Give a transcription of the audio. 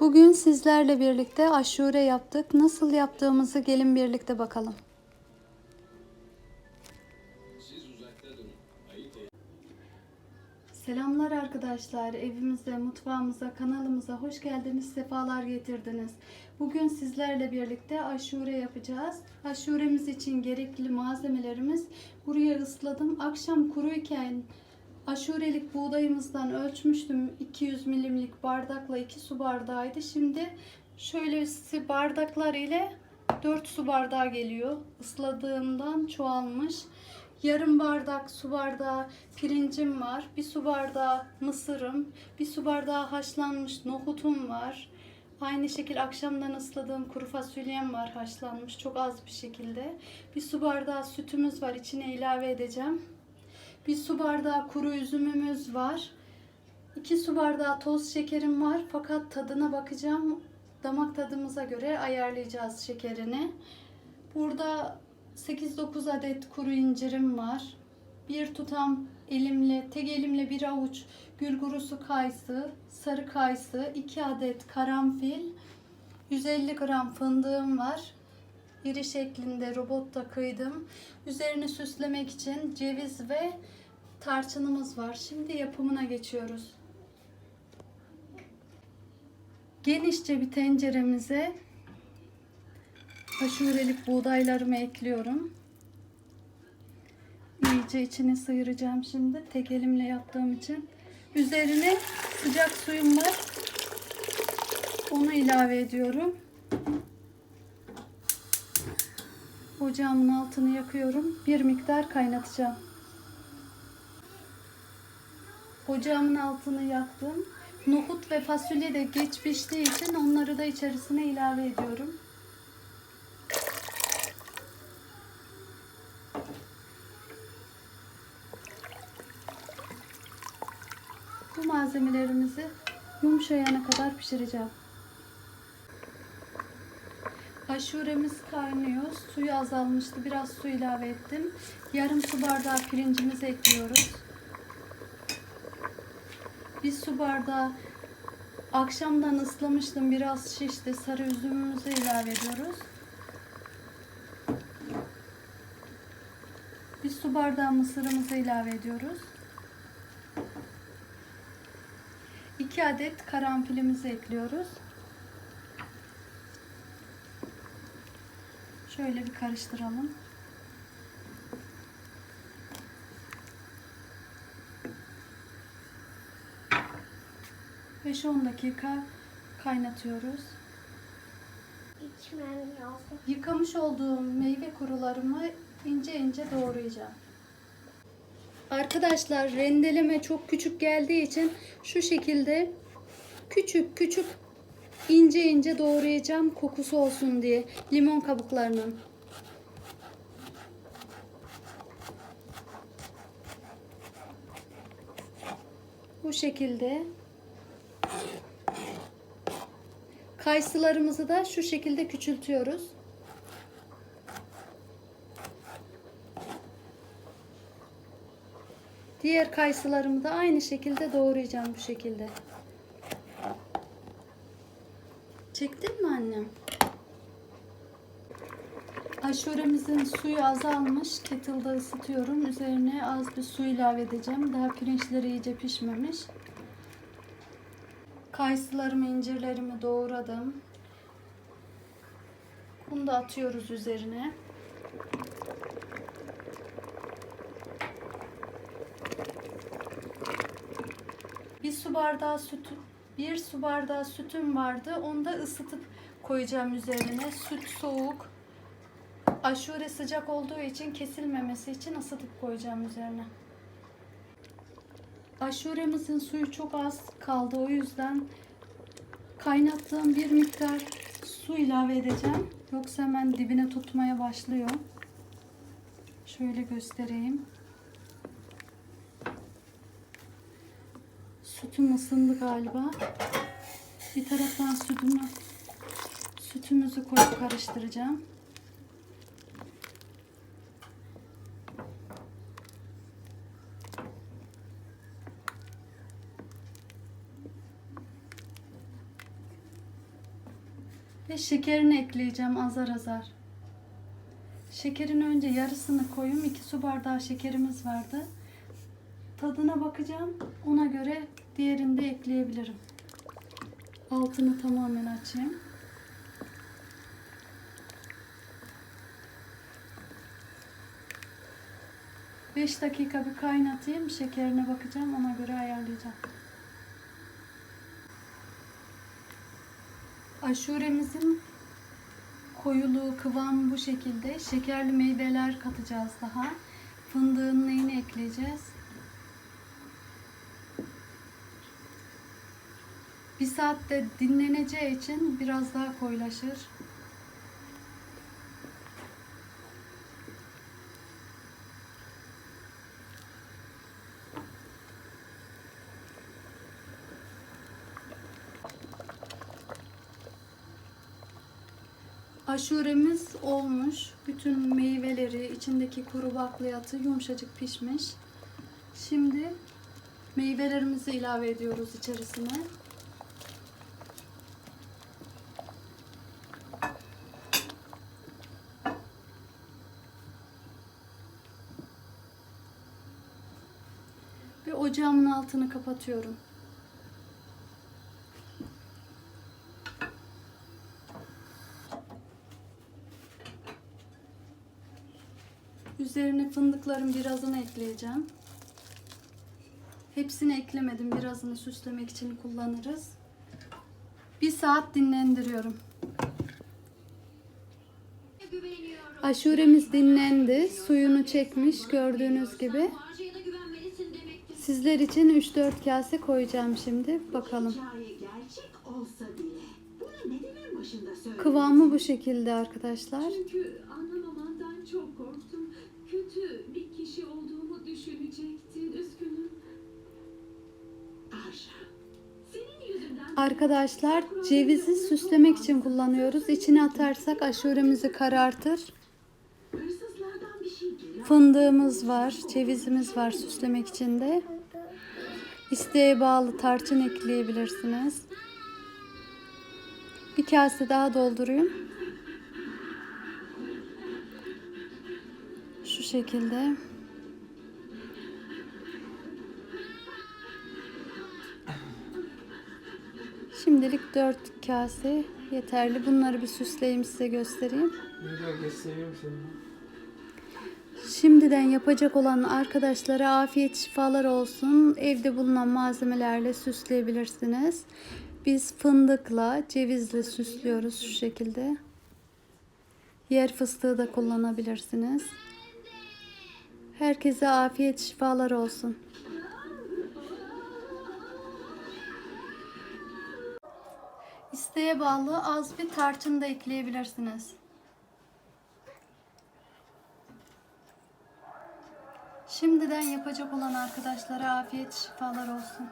Bugün sizlerle birlikte aşure yaptık. Nasıl yaptığımızı gelin birlikte bakalım. Selamlar arkadaşlar. Evimize, mutfağımıza, kanalımıza hoş geldiniz, sefalar getirdiniz. Bugün sizlerle birlikte aşure yapacağız. Aşuremiz için gerekli malzemelerimiz buraya ısladım. Akşam kuruyken aşurelik buğdayımızdan ölçmüştüm. 200 milimlik bardakla 2 su bardağıydı. Şimdi şöylesi bardaklar ile 4 su bardağı geliyor. Isladığımdan çoğalmış. Yarım bardak su bardağı pirincim var. Bir su bardağı mısırım. Bir su bardağı haşlanmış nohutum var. Aynı şekilde akşamdan ısladığım kuru fasulyem var haşlanmış çok az bir şekilde. Bir su bardağı sütümüz var içine ilave edeceğim. Bir su bardağı kuru üzümümüz var. 2 su bardağı toz şekerim var fakat tadına bakacağım. Damak tadımıza göre ayarlayacağız şekerini. Burada 8-9 adet kuru incirim var. Bir tutam elimle, tek elimle bir avuç gül kurusu kayısı, sarı kayısı, 2 adet karanfil, 150 gram fındığım var. İri şeklinde robotta kıydım. Üzerini süslemek için ceviz ve tarçınımız var. Şimdi yapımına geçiyoruz. Genişçe bir tenceremize aşurelik buğdaylarımı ekliyorum. İyice içini sıyıracağım şimdi. Tek elimle yaptığım için. Üzerine sıcak suyum var. Onu ilave ediyorum. Ocağımın altını yakıyorum. Bir miktar kaynatacağım. Ocağımın altını yaktım. Nohut ve fasulye de geç piştiği için onları da içerisine ilave ediyorum. Bu malzemelerimizi yumuşayana kadar pişireceğim. Aşuremiz kaynıyor. Suyu azalmıştı. Biraz su ilave ettim. Yarım su bardağı pirincimizi ekliyoruz. Bir su bardağı akşamdan ıslamıştım. Biraz şişti. Sarı üzümümüzü ilave ediyoruz. Bir su bardağı mısırımızı ilave ediyoruz. 2 adet karanfilimizi ekliyoruz. Şöyle bir karıştıralım. Beş on dakika kaynatıyoruz. İçmem lazım. Yıkamış olduğum meyve kurularımı ince ince doğrayacağım. Arkadaşlar rendeleme çok küçük geldiği için şu şekilde küçük küçük ince ince doğrayacağım kokusu olsun diye limon kabuklarının. Bu şekilde kayısılarımızı da şu şekilde küçültüyoruz. Diğer kayısılarımı da aynı şekilde doğrayacağım bu şekilde. Çektin mi annem? Aşuremizin suyu azalmış. Kettle'da ısıtıyorum. Üzerine az bir su ilave edeceğim. Daha pirinçleri iyice pişmemiş. Kayısılarımı, incirlerimi doğradım. Bunu da atıyoruz üzerine. Bir su bardağı süt, bir su bardağı sütüm vardı. Onu da ısıtıp koyacağım üzerine. Süt soğuk. Aşure sıcak olduğu için kesilmemesi için ısıtıp koyacağım üzerine. Aşuremizin suyu çok az kaldı. O yüzden kaynattığım bir miktar su ilave edeceğim. Yoksa hemen dibine tutmaya başlıyor. Şöyle göstereyim. Sütüm ısındı galiba. Bir taraftan sütümü sütümüzü koyup karıştıracağım. Ve şekerini ekleyeceğim azar azar. Şekerin önce yarısını koyayım. 2 su bardağı şekerimiz vardı. Tadına bakacağım. Ona göre diğerini de ekleyebilirim. Altını tamamen açayım. Beş dakika bir kaynatayım. Şekerine bakacağım. Ona göre ayarlayacağım. Aşuremizin koyuluğu, kıvamı bu şekilde. Şekerli meyveler katacağız daha. Fındığın neyini ekleyeceğiz? Bir saatte dinleneceği için biraz daha koyulaşır. Aşuremiz olmuş. Bütün meyveleri, içindeki kuru bakliyatı yumuşacık pişmiş. Şimdi meyvelerimizi ilave ediyoruz içerisine. Ve ocağımın altını kapatıyorum. Üzerine fındıkların birazını ekleyeceğim. Hepsini eklemedim. Birazını süslemek için kullanırız. Bir saat dinlendiriyorum. Aşuremiz dinlendi. Suyunu çekmiş gördüğünüz gibi. Sizler için 3-4 kase koyacağım şimdi. Bakalım. Hikaye gerçek olsa bile bunu neden en başında söyledin? Kıvamı bu şekilde arkadaşlar. Çünkü anlamamandan çok korktum. Kötü bir kişi olduğumu düşünecektin. Üzgünüm. Arkadaşlar cevizi süslemek için kullanıyoruz. İçine atarsak aşuremizi karartır. şey Fındığımız var, cevizimiz var süslemek için de. İsteğe bağlı tarçın ekleyebilirsiniz. Bir kase daha doldurayım. Şu şekilde. Şimdilik 4 kase yeterli. Bunları bir süsleyeyim size göstereyim. Güzel seviyorum seni. Şimdiden yapacak olan arkadaşlara afiyet şifalar olsun. Evde bulunan malzemelerle süsleyebilirsiniz. Biz fındıkla, cevizle süslüyoruz şu şekilde. Yer fıstığı da kullanabilirsiniz. Herkese afiyet şifalar olsun. İsteğe bağlı az bir tarçın da ekleyebilirsiniz. Şimdiden yapacak olan arkadaşlara afiyet şifalar olsun.